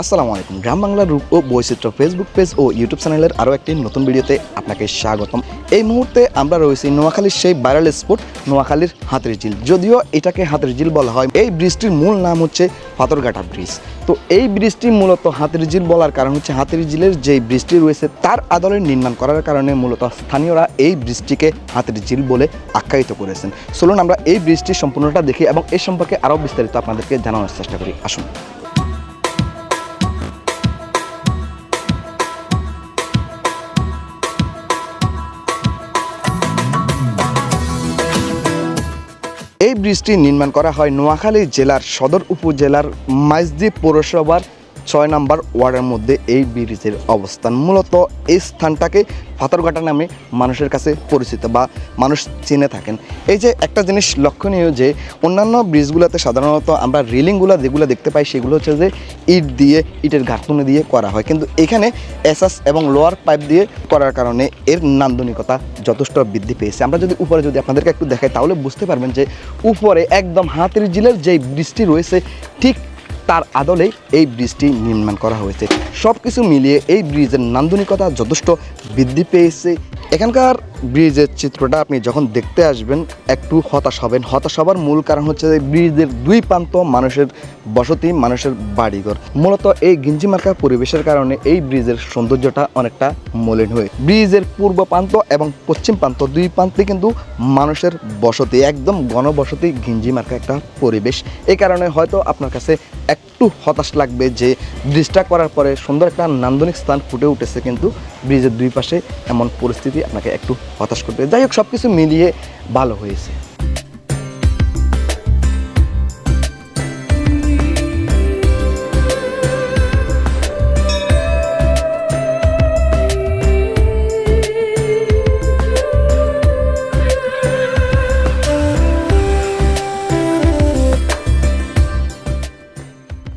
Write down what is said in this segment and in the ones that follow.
আসসালামু আলাইকুম। গ্রাম বাংলার রূপ ও বৈচিত্র্য ফেসবুক পেজ ও ইউটিউব চ্যানেলের আরও একটি নতুন ভিডিওতে আপনাকে স্বাগতম। এই মুহূর্তে আমরা রয়েছি নোয়াখালীর সেই ভাইরাল স্পট নোয়াখালীর হাতের ঝিল। যদিও এটাকে হাতের ঝিল বলা হয়, এই ব্রিজটির মূল নাম হচ্ছে পাথরঘাটা ব্রিজ তো এই ব্রিজটি মূলত হাতের ঝিল বলার কারণ হচ্ছে হাতের ঝিলের যে ব্রিজটি রয়েছে, তার আদলে নির্মাণ করার কারণে মূলত স্থানীয়রা এই ব্রিজটিকে হাতের ঝিল বলে আখ্যায়িত করেছেন। চলুন আমরা এই ব্রিজটি সম্পূর্ণটা দেখি এবং এ সম্পর্কে আরও বিস্তারিত আপনাদেরকে জানানোর চেষ্টা করি। আসুন। এই ব্রিজটি নির্মাণ করা হয় নোয়াখালী জেলার সদর উপজেলার মাইজদি পৌরসভার ছয় নম্বর ওয়ার্ডের মধ্যে এই ব্রিজের অবস্থান। মূলত এই স্থানটাকে পাথরঘাটা নামে মানুষের কাছে পরিচিত বা মানুষ চিনে থাকেন। এই যে একটা জিনিস লক্ষণীয় যে, অন্যান্য ব্রিজগুলোতে সাধারণত আমরা রেলিংগুলো যেগুলো দেখতে পাই, সেগুলো হচ্ছে যে ইট দিয়ে, ইটের ঘাটতুনে দিয়ে করা হয়। কিন্তু এখানে এসাস এবং লোয়ার পাইপ দিয়ে করার কারণে এর নান্দনিকতা যথেষ্ট বৃদ্ধি পেয়েছে। আমরা যদি উপরে যদি আপনাদেরকে একটু দেখাই, তাহলে বুঝতে পারবেন যে উপরে একদম হাতের জিলের যে ব্রিজটি রয়েছে, ঠিক তার আদলেই এই ব্রিজটি নির্মাণ করা হয়েছে। সব কিছু মিলিয়ে এই ব্রিজের নান্দনিকতা যথেষ্ট বৃদ্ধি পেয়েছে। এখানকার ব্রিজের চিত্রটা আপনি যখন দেখতে আসবেন, একটু হতাশ হবেন। হতাশ হবার মূল কারণ হচ্ছে যে ব্রিজের দুই প্রান্ত মানুষের বসতি, মানুষের বাড়িঘর। মূলত এই গিঞ্জিমার্কা পরিবেশের কারণে এই ব্রিজের সৌন্দর্যটা অনেকটা মলিন হয়ে। ব্রিজের পূর্ব প্রান্ত এবং পশ্চিম প্রান্ত দুই প্রান্তে কিন্তু মানুষের বসতি, একদম গণবসতি গিঞ্জিমার্কা একটা পরিবেশ। এই কারণে হয়তো আপনার কাছে একটু হতাশ লাগবে যে ব্রিজটা করার পরে সুন্দর একটা নান্দনিক স্থান ফুটে উঠেছে, কিন্তু ব্রিজের দুই পাশে এমন পরিস্থিতি আপনাকে একটু হতাশ করবে। যাই হোক সব কিছু মিলিয়ে ভালো হয়েছে।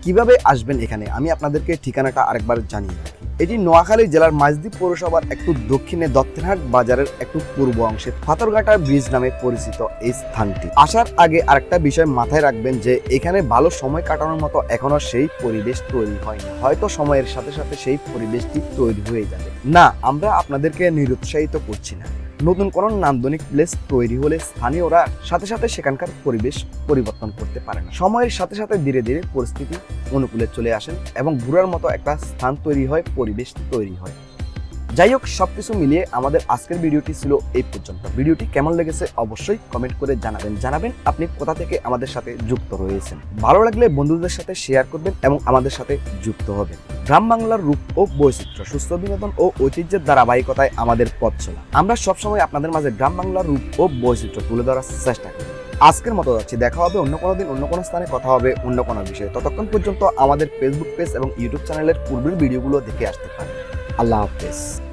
কীভাবে আসবেন এখানে? আমি আপনাদেরকে ঠিকানাটা আরেকবার জানিয়ে রাখি। এটি নোয়াখালী জেলার মাঝদ্বীপ পৌরসভার একটু দক্ষিণে দত্তেনহাট বাজারের একটু পূর্ব অংশে ফাতরঘাটা ব্রিজ নামে পরিচিত এই স্থানটি। আসার আগে আরেকটা বিষয় মাথায় রাখবেন যে, এখানে ভালো সময় কাটানোর মতো এখনও সেই পরিবেশ তৈরি হয়নি। হয়তো সময়ের সাথে সাথে সেই পরিবেশটি তৈরি হয়ে যাবে। না, আমরা আপনাদেরকে নিরুৎসাহিত করছি না। নতুন কোনো নান্দনিক প্লেস তৈরি হলে স্থানীয়রা সাথে সাথে সেখানকার পরিবেশ পরিবর্তন করতে পারে না। সময়ের সাথে সাথে ধীরে ধীরে পরিস্থিতি অনুকূলে চলে আসেন এবং ঘুরার মতো একটা স্থান তৈরি হয়, পরিবেশ তৈরি হয়। যাই হোক সব কিছু মিলিয়ে আমাদের আজকের ভিডিওটি ছিল এই পর্যন্ত। ভিডিওটি কেমন লেগেছে অবশ্যই কমেন্ট করে জানাবেন। জানাবেন আপনি কোথা থেকে আমাদের সাথে যুক্ত রয়েছেন। ভালো লাগলে বন্ধুদের সাথে শেয়ার করবেন এবং আমাদের সাথে যুক্ত হবেন। গ্রাম বাংলার রূপ ও বৈচিত্র্য, সুস্থ বিনোদন ও ঐতিহ্যের ধারাবাহিকতায় আমাদের পথ চলা। আমরা সবসময় আপনাদের মাঝে গ্রাম বাংলার রূপ ও বৈচিত্র্য তুলে ধরার চেষ্টা করি। আজকের মতো যাচ্ছি। দেখা হবে অন্য কোনো দিন, অন্য কোনো স্থানে কথা হবে অন্য কোনো বিষয়ে। ততক্ষণ পর্যন্ত আমাদের ফেসবুক পেজ এবং ইউটিউব চ্যানেলের পূর্বের ভিডিওগুলো দেখে আসতে পারেন আল্লাহ হাফেজ।